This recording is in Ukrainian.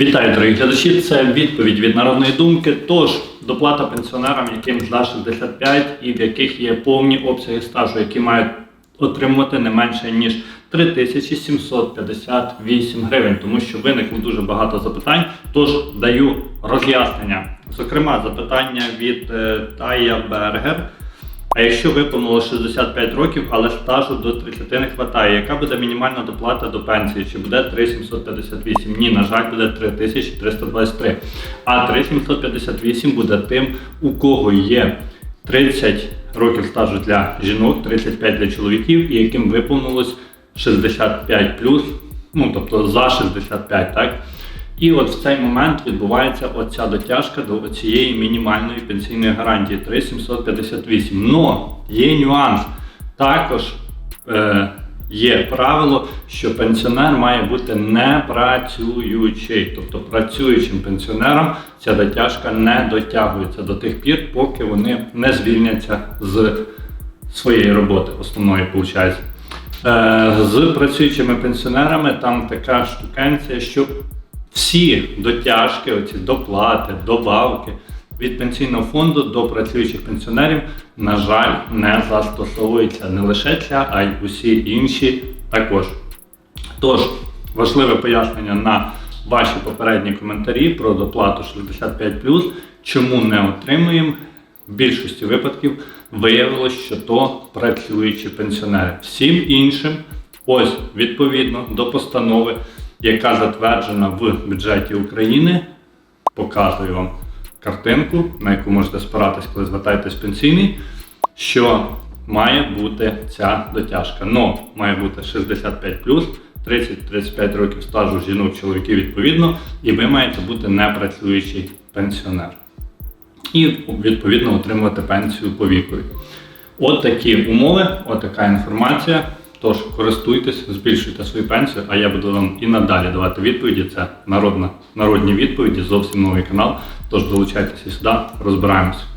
Вітаю, дорогі глядачі. Це відповідь від народної думки. Тож доплата пенсіонерам, яким за 65 і в яких є повні обсяги стажу, які мають отримувати не менше ніж 3758 гривень, тому що виникло дуже багато запитань. Тож даю роз'яснення. Зокрема, запитання від е, Тая Бергер. А якщо виповнило 65 років, але стажу до 30 не вистачає, яка буде мінімальна доплата до пенсії? Чи буде 3758? Ні, на жаль, буде 3323. А 3758 буде тим, у кого є 30 років стажу для жінок, 35 для чоловіків, і яким виповнилось 65 ну тобто за 65, так? І от в цей момент відбувається оця дотяжка до цієї мінімальної пенсійної гарантії 3758. Но є нюанс. Також е, є правило, що пенсіонер має бути не працюючий. Тобто працюючим пенсіонерам ця дотяжка не дотягується до тих пір, поки вони не звільняться з своєї роботи, основної, виходить. Е, з працюючими пенсіонерами там така штукенція, що всі дотяжки, оці доплати, добавки від пенсійного фонду до працюючих пенсіонерів, на жаль, не застосовуються не лише ця, а й усі інші також. Тож, важливе пояснення на ваші попередні коментарі про доплату 65 чому не отримуємо. В більшості випадків виявилось, що то працюючі пенсіонери. Всім іншим, ось відповідно до постанови, яка затверджена в бюджеті України, показую вам картинку, на яку можете спиратись, коли звертаєтесь пенсійний, що має бути ця дотяжка. Но має бути 65 30-35 років стажу жінок, чоловіків відповідно, і ви маєте бути непрацюючий пенсіонер і відповідно отримувати пенсію по вікові. От такі умови, от така інформація. Тож користуйтесь, збільшуйте свою пенсію, а я буду вам і надалі давати відповіді. Це народна, народні відповіді, зовсім новий канал. Тож долучайтеся сюди, розбираємось.